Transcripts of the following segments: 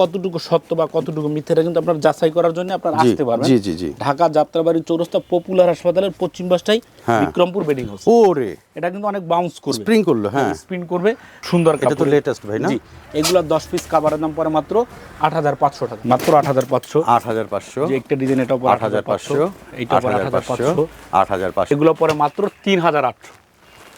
কতটুকু সত্য বা কতটুকু মিথ্যে কিন্তু আপনার যাচাই করার জন্য আপনার আসতে পারবেন। জি, জি, জি। ঢাকা যাত্রাবাড়ি চৌরাস্তা পপুলার হাসপাতালের পশ্চিম পাশটাই হ্যাঁ। বিক্রমপুর বেডিং হাউস ওরে। এটা কিন্তু অনেক বাউন্স করবে। স্প্রিং করল হ্যাঁ। স্পিন করবে। সুন্দর এটা তো latest ভাই না? জি এগুলা দশ পিস কাভারের দাম পরে মাত্র আট হাজার পাঁচশো টাকা। মাত্র আট হাজার পাঁচশো। আট হাজার পাঁচশো। যে একটা ডিজাইন এটা হাজার পাঁচশো। পাঁচশো। আট হাজার পাঁচশো। এগুলো পরে মাত্র তিন হাজার আটশো।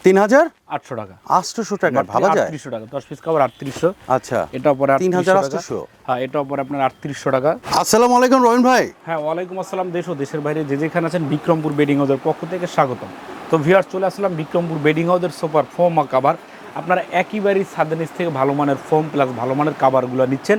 তিন হাজার আটশো টাকা। আটশোশো টাকা ভাবা যায়? আটত্রিশশো টাকা দশ পিস কাভার আটত্রিশশো। আচ্ছা এটা পরে 3800 3800 টাকা। হ্যাঁ এটা পরে আপনার আটত্রিশশো টাকা। আসসালামু আলাইকুম রবিন ভাই। হ্যাঁ ওয়ালাইকুম আসসালাম দেশ ও দেশের বাইরে যে যেখানে আছেন বিক্রমপুর বেডিং হাউসের পক্ষ থেকে স্বাগতম। তো ভিউয়ার চলে আসলাম বিক্রমপুর বেডিং হাউসের সুপার ফোম কাভার আপনারা একইবারই নিচ থেকে ভালো মানের ফোম প্লাস ভালো মানের কাভারগুলো নিচ্ছেন।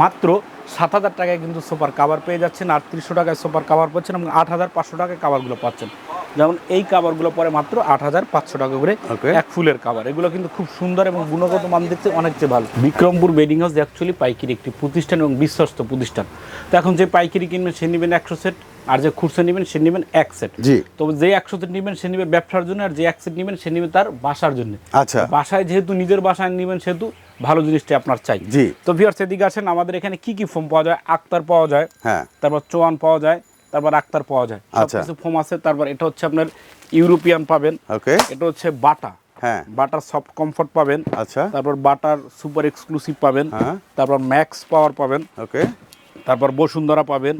মাত্র সাত হাজার টাকায় কিন্তু সুপার কাভার পেয়ে যাচ্ছেন। আটত্রিশশো টাকায় সুপার কাভার পাচ্ছেন এবং আট হাজার পাঁচশো টাকায় কাভারগুলো পাচ্ছেন। যেমন এই কাভারগুলো পরে মাত্র আট হাজার পাঁচশো টাকা করে এক ফুলের কাভার এগুলো কিন্তু খুব সুন্দর এবং গুণগত মান দেখতে অনেক চেয়ে ভালো। বিক্রমপুর বেডিং হাউস অ্যাকচুয়ালি পাইকারি একটি প্রতিষ্ঠান এবং বিশ্বস্ত প্রতিষ্ঠান। তো এখন যে পাইকারি কিনবেন সে নেবেন একশো সেট আর যে খুচরা নেবেন সে নেবেন এক সেট জি। তো যে একশো সেট নেবেন সে নেবে ব্যবসার জন্য আর যে এক সেট নেবেন সে নেবে তার বাসার জন্য। আচ্ছা। বাসায় যেহেতু নিজের বাসায় নেবেন সেহেতু ভালো জিনিসটা আপনার চাই। জি। তো ভিউয়ার্স এদিকে আসেন আমাদের এখানে কি কি ফোম পাওয়া যায়? আক্তার পাওয়া যায় হ্যাঁ। তারপর চোয়ান পাওয়া যায় তারপর আক্তার পাওয়া যায়। আচ্ছা। কিছু ফোম আছে তারপর এটা হচ্ছে আপনার ইউরোপিয়ান পাবেন। ওকে এটা হচ্ছে বাটা। হ্যাঁ। বাটার সফট কমফোর্ট পাবেন। আচ্ছা। তারপর বাটার সুপার এক্সক্লুসিভ পাবেন। হ্যাঁ। তারপর ম্যাক্স পাওয়ার পাবেন। ওকে তারপর বসুন্ধরা পাবেন।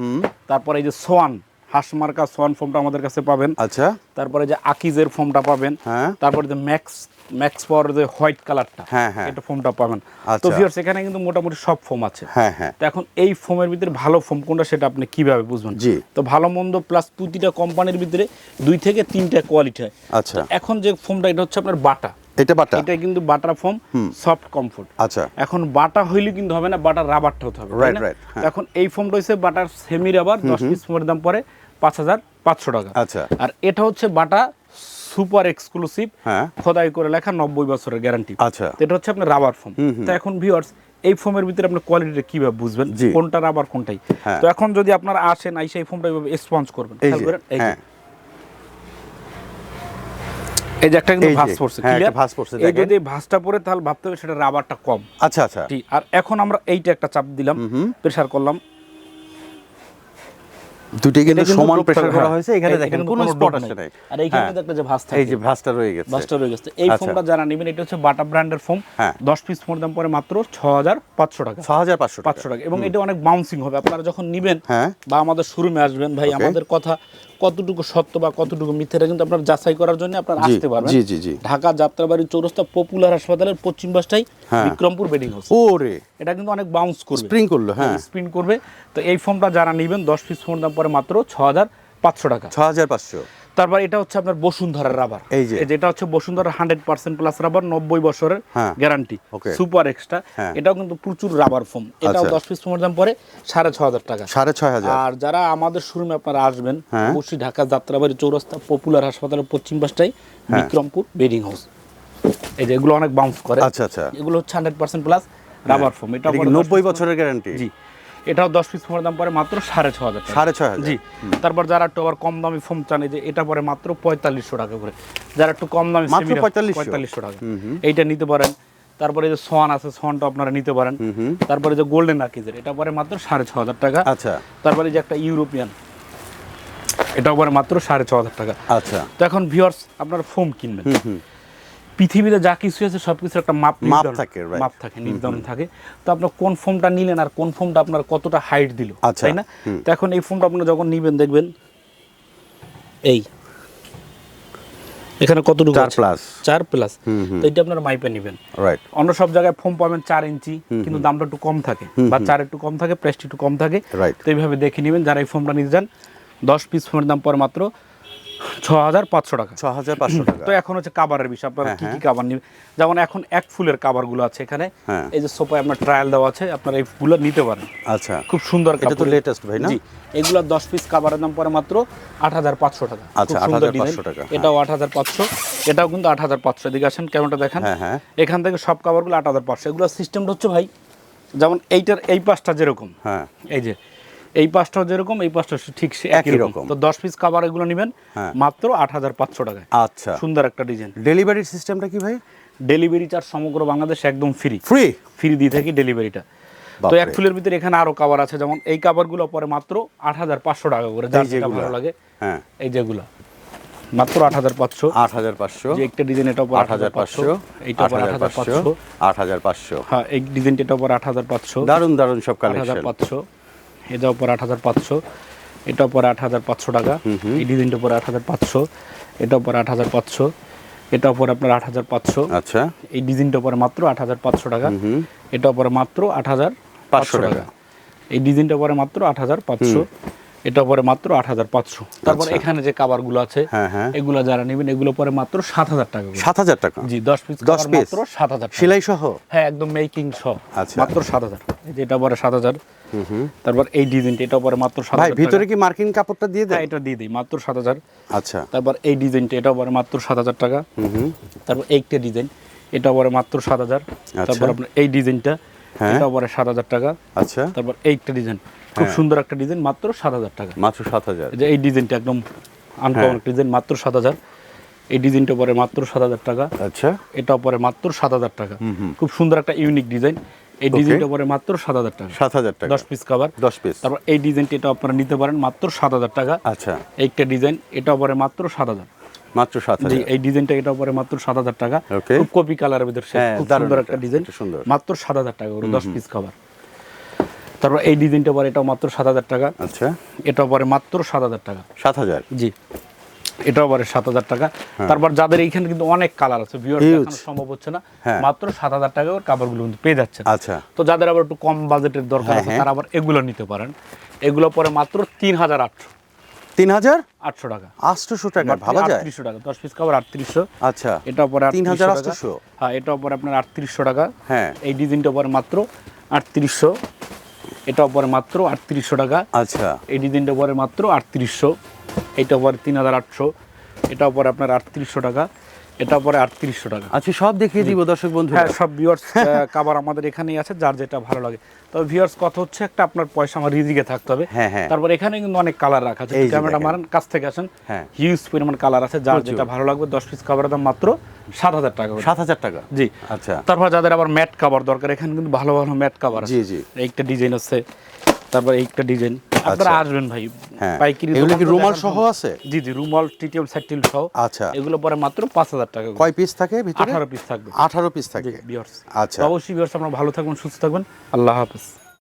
তারপর এই যে সোয়ান হাঁসমার্কা সোয়ান ফোমটা আমাদের কাছে পাবেন। আচ্ছা। তারপরে যে আকিজের ফোমটা পাবেন। হ্যাঁ। তারপরে যে ম্যাক্স ম্যাক্স পাওয়ার যে হোয়াইট কালারটা হ্যাঁ, হ্যাঁ। এটা ফোমটা পাবেন। তো আচ্ছা। ভিউয়ার্স এখানে কিন্তু মোটামুটি সব ফোম আছে। হ্যাঁ হ্যাঁ। তো এখন এই ফোমের ভিতরে ভালো ফোম কোনটা সেটা আপনি কীভাবে বুঝবেন? জি। তো ভালো মন্দ প্লাস প্রতিটা কোম্পানির ভিতরে দুই থেকে তিনটা কোয়ালিটি হয়। আচ্ছা। এখন যে ফোমটা এটা হচ্ছে আপনার বাটা। এটা বাটা? এটা কিন্তু বাটার ফোম সফট কমফোর্ট আচ্ছা। এখন বাটা হইলে কিন্তু হবে না বাটার রাবারটা হতে হবে হ্যাঁ। তো এখন এই ফোমটা হচ্ছে বাটার সেমি রাবার দশ পিস ফোমের দাম হাজার পাঁচশো টাকা। আচ্ছা। আর এটা হচ্ছে বাটা সুপার এক্সক্লুসিভ হ্যাঁ। খোদাই করে লেখা নব্বই বছরের গ্যারান্টি আচ্ছা। এটা হচ্ছে আপনার রাবার ফোম তো এখন ভিউয়ার্স এই ফোমের ভিতরে আপনার কোয়ালিটিটা কীভাবে বুঝবেন? কোনটা রাবার কোনটাই? হ্যাঁ। তো এখন যদি আপনারা আসেন আইসা এই ফোমটা স্পঞ্জ করবেন। এই যে এই যে। হ্যাঁ। এই যে একটা কিন্তু ভাঁজ পড়ছে? একটা ভাঁজ পড়ছে, এই যদি ভাঁজটা পড়ে তাহলে ভাবতে হবে সেটা রাবারটা কম। আচ্ছা আচ্ছা। আর এখন আমরা এইটা একটা চাপ দিলাম প্রেসার করলাম। দুটি কিন্তু এটা সমান প্রেসার করা হ্যাঁ। হয়েছে এখানে দেখেন কোনো স্পট আসে নাই। আর এইখানে হ্যাঁ। কিন্তু একটা যে ভাঁজ থাকে। এই যে ভাঁজটা রয়ে গেছে রয়ে গেছে এই আচ্ছা। ফোনটা যারা নেবেন এটা হচ্ছে বাটা ব্র্যান্ডের ফোন হ্যাঁ। দশ পিস ফোন দাম পরে মাত্র ছ হাজার পাঁচশো টাকা ছ হাজার পাঁচশো পাঁচশো টাকা এবং এটা অনেক বাউন্সিং হবে আপনারা যখন নিবেন হ্যাঁ। বা আমাদের শোরুমে আসবেন ভাই আমাদের কথা কতটুকু সত্য বা কতটুকু মিথ্যে এটা কিন্তু আপনার যাচাই করার জন্য আপনার আসতে পারবেন। জি, জি, জি। ঢাকা যাত্রাবাড়ি চৌরাস্তা পপুলার হাসপাতালের পশ্চিম পাশটাই হ্যাঁ। বিক্রমপুর বেডিং হাউস ওরে। এটা কিন্তু অনেক বাউন্স করবে। স্প্রিং করল হ্যাঁ। স্প্রিং করবে। তো এই ফোনটা যারা নেবেন দশ পিস ফোন দাম পরে মাত্র ছ হাজার পাঁচশো টাকা। ছ হাজার পাঁচশো। তারপর এটা হচ্ছে আপনার বসুন্ধরার রাবার এই যে। যেটা হচ্ছে বসুন্ধরার হান্ড্রেড পার্সেন্ট প্লাস রাবার নব্বই বছরের হ্যাঁ। গ্যারান্টি সুপার এক্সট্রা হ্যাঁ। এটাও কিন্তু প্রচুর রাবার ফোম এটাও আচ্ছা। দশ পিস ফোমের দাম পরে সাড়ে ছ হাজার টাকা সাড়ে ছয় হাজার আর যারা আমাদের শোরুমে আপনারা আসবেন হ্যাঁ। অবশ্যই ঢাকা যাত্রাবাড়ি চৌরাস্তা পপুলার হাসপাতালের পশ্চিম পাশটাই হ্যাঁ। বিক্রমপুর বেডিং হাউস এই যে এগুলো অনেক বাউন্স করে আচ্ছা, আচ্ছা। এগুলো হচ্ছে hundred percent plus rubber foam এটা এটা নব্বই বছরের গ্যারান্টি জি এটাও দশ পিস ফোমের দাম পরে মাত্র সাড়ে ছ হাজার সাড়ে হাজার। জি। তারপর যারা একটু আবার কম দামি ফোম চান যে এটা পরে মাত্র পঁয়তাল্লিশশো টাকা করে। যারা একটু কম দামি মাত্র পঁয়তাল্লিশশো? টাকা। এইটা নিতে পারেন। তারপরে যে সোয়ান আছে সোয়ানটা আপনারা নিতে পারেন। তারপরে যে গোল্ডেন আকিজের এটা পরে মাত্র সাড়ে ছ হাজার টাকা। আচ্ছা। তারপরে যে একটা ইউরোপিয়ান এটাও পরে মাত্র সাড়ে ছ হাজার টাকা। আচ্ছা। তো এখন ভিউয়ার্স আপনারা ফোম কিনবেন। পৃথিবীতে যা কিছু আছে সব কিছুর একটা মাপ মাপ থাকে, মাপ থাকে নির্ধারণ থাকে। তো আপনার কোন ফোমটা নিলেন আর কোন ফোমটা আপনার কতটা হাইট দিল আচ্ছা, তাই না? তো এখন এই ফোমটা আপনি যখন নিবেন দেখবেন এই এখানে কতটুকু চার plus। চার প্লাস তো এটা আপনার মাইপে নেবেন। রাইট অন্য সব জায়গায় ফোম পাবেন চার ইঞ্চি কিন্তু দামটা একটু কম থাকে বা চার একটু কম থাকে প্রাইসটা একটু কম থাকে। Right. তো এইভাবে দেখে নেবেন যারা এই ফোমটা নিতে যান দশ পিস ফোমের দাম পর মাত্র ছ হাজার পাঁচশো টাকা। ছ হাজার পাঁচশো টাকা। তো এখন হচ্ছে কাবারের বিষয়। আপনারা হ্যাঁ, কি কি কাবার নেবেন? যেমন এখন এক ফুলের কাবারগুলো আছে এখানে। হ্যাঁ। এই যে সোফায় আপনার ট্রায়াল দেওয়া আছে আপনারা এইগুলো নিতে পারেন। আচ্ছা। খুব সুন্দর এটা তো latest ভাই না? জি। এগুলো দশ পিস কাবারের দাম পরে মাত্র আট হাজার পাঁচশো টাকা। আচ্ছা, সুন্দর 8,500 design। টাকা, এটাও আট হাজার পাঁচশো। এটাও কিন্তু আট হাজার পাঁচশো। এদিকে আসেন কেমনটা দেখেন। হ্যাঁ, হ্যাঁ। এখান থেকে সব কাবারগুলো আট হাজার পাঁচশো। এগুলো সিস্টেমটা হচ্ছে ভাই যেমন এইটার এই পাশটা যেরকম। হ্যাঁ। এই যে এই পাশটাও যেরকম এই পাশটা ঠিক একই রকম। তো দশ পিস কাবার এগুলো নেবেন হ্যাঁ। মাত্র আট হাজার পাঁচশো টাকায় আচ্ছা সুন্দর একটা ডিজাইন ডেলিভারির সিস্টেমটা কি ভাই ডেলিভারি চার্জ সমগ্র বাংলাদেশ একদম ফ্রি ফ্রি ফ্রি দিয়ে থাকি ডেলিভারিটা তো এক ফুলের ভিতরে এখানে আরও কাবার আছে যেমন এই কাবারগুলো পরে মাত্র আট হাজার পাঁচশো টাকা করে যার যেটা। ভালো লাগে হ্যাঁ এই যেগুলো মাত্র আট হাজার পাঁচশো আট হাজার পাঁচশো যে একটা ডিজাইন এটা উপর আট হাজার পাঁচশো এইটা উপর আট হাজার পাঁচশো আট হাজার পাঁচশো হ্যাঁ এই ডিজাইনটা উপর আট হাজার পাঁচশো দারুণ দারুণ সব আট হাজার কালেকশন পাঁচশো এটা উপর আট হাজার পাঁচশো এটা উপর আট হাজার পাঁচশো টাকা এই ডিজাইনটা উপর আট হাজার পাঁচশো এটা উপর আট হাজার পাঁচশো এটা উপর আপনার আট হাজার পাঁচশো। আচ্ছা। এই ডিজাইনটা পরে মাত্র আট হাজার পাঁচশো টাকা হুম এটা উপরে মাত্র আট হাজার পাঁচশো টাকা। এই ডিজাইনটা পরে মাত্র আট হাজার পাঁচশো এটা পরে মাত্র আট হাজার পাঁচশো। তারপর আচ্ছা। এখানে যে কাবারগুলো আছে হ্যাঁ হ্যাঁ। এগুলো যারা নেবেন এগুলো পরে মাত্র সাত হাজার টাকা সাত হাজার টাকা? জি দশ পিস দশ পিস মাত্র সাত হাজার। সেলাই সহ হ্যাঁ একদম মেকিং সহ। আচ্ছা। মাত্র সাত হাজার। এটা পরে সাত হাজার। তারপর এই ডিজাইনটা এটা পরে মাত্র সাত ভাই হাজার ভিতরে কি মার্কিন কাপড়টা দিয়ে হ্যাঁ দেয় এটা দিয়ে দিই মাত্র সাত হাজার। আচ্ছা। তারপর এই ডিজাইনটা এটা পরে মাত্র সাত হাজার টাকা। তারপর এইটা ডিজাইন এটা পরে মাত্র সাত হাজার। তারপর আপনার এই ডিজাইনটা আচ্ছা। হ্যাঁ। এটা পরে সাত হাজার টাকা। আচ্ছা। তারপর এইটা ডিজাইন খুব সুন্দর একটা ডিজাইন মাত্র সাত হাজার টাকা। মাত্র সাত হাজার। যে এই ডিজাইনটা একদম আনকমন ডিজাইন মাত্র সাত হাজার। এই ডিজাইনটা পরে মাত্র সাত হাজার টাকা। আচ্ছা। এটা পরে মাত্র সাত হাজার টাকা। খুব সুন্দর একটা ইউনিক ডিজাইন এই ডিজাইনটা পরে মাত্র সাত হাজার টাকা। সাত হাজার টাকা। দশ পিস কাভার দশ পিস তারপর এই ডিজাইনটা এটা আপনারা নিতে পারেন মাত্র সাত হাজার টাকা। আচ্ছা। একটা ডিজাইন এটা পরে মাত্র সাত হাজার। মাত্র সাত হাজার। এই ডিজাইনটা এটা পরে মাত্র সাত হাজার টাকা। খুব কপি কালারের ভিতরে হ্যাঁ, খুব সুন্দর একটা ডিজাইন। সুন্দর। মাত্র সাত হাজার টাকা করে দশ পিস খাবার তারপর এই ডিজাইনটা পরে এটাও মাত্র সাত হাজার টাকা। আচ্ছা। এটা পরে মাত্র সাত হাজার টাকা। সাত হাজার? জি। এটাও পরে সাত হাজার টাকা। তারপর যাদের এইখানে কিন্তু অনেক কালার আছে দেখানো সম্ভব হচ্ছে না। হ্যাঁ। মাত্র সাত হাজার টাকা ওর কাপড়গুলো কিন্তু পেয়ে যাচ্ছেন। আচ্ছা। তো যাদের আবার একটু কম বাজেটের দরকার হ্যাঁ, আছে হ্যাঁ। তারা আবার এগুলো নিতে পারেন। এগুলো পরে মাত্র তিন হাজার আটশো। তিন হাজার? আটশো টাকা। আটশোশো টাকা ভাবা যায়? আটত্রিশশো টাকা। দশ পিস কাপড় আটত্রিশশো। আচ্ছা। এটা পরে তিন হাজার 3800 টাকা। আটশোশো? হ্যাঁ এটা পরে আপনার আটত্রিশশো টাকা। হ্যাঁ। এই ডিজাইনটা পরে মাত্র আটত্রিশশো। এটা পরে মাত্র আটত্রিশশো টাকা। আচ্ছা। এই ডিজাইনটা পরে মাত্র আটত্রিশশো। এটা পরে তিন হাজার আটশো এটা পরে আপনার আটত্রিশশো টাকা এটা পরে আটত্রিশশো টাকা। আচ্ছা সব দেখিয়ে দিব দর্শক বন্ধু হ্যাঁ সব ভিউয়ার্স কাবার আমাদের এখানেই আছে যার যেটা ভালো লাগে। তবে ভিউয়ার্স কথা হচ্ছে একটা আপনার পয়সা আমার রিজিকে থাকতে হবে। হ্যাঁ, হ্যাঁ। তারপর এখানে কিন্তু অনেক কালার রাখা আছে। ক্যামেরা মারেন কাছ থেকে আসেন। হ্যাঁ। হিউজ পরিমাণ কালার আছে যার যেটা ভালো লাগবে দশ পিস কাবারের দাম মাত্র সাত হাজার টাকা সাত হাজার টাকা? জি। আচ্ছা। তারপর যাদের আবার ম্যাট কাভার দরকার এখানে কিন্তু ভালো ভালো ম্যাট কাভার আছে। জি জি। একটা ডিজাইন আছে। তারপর একটা ডিজাইন আপনারা আসবেন ভাই। হ্যাঁ। পাইকারি এগুলো কি রুমাল সহ আছে? জি জি রুমাল টিটিএম সেটিল সহ। আচ্ছা। এগুলো পরে মাত্র পাঁচ হাজার টাকা কয় পিস থাকে ভিতরে? আঠারো পিস থাকবে। আঠারো পিস থাকে। বিয়ার্স আচ্ছা। অবশ্যই ভিউয়ার্স আপনারা ভালো থাকবেন সুস্থ থাকবেন। আল্লাহ হাফেজ।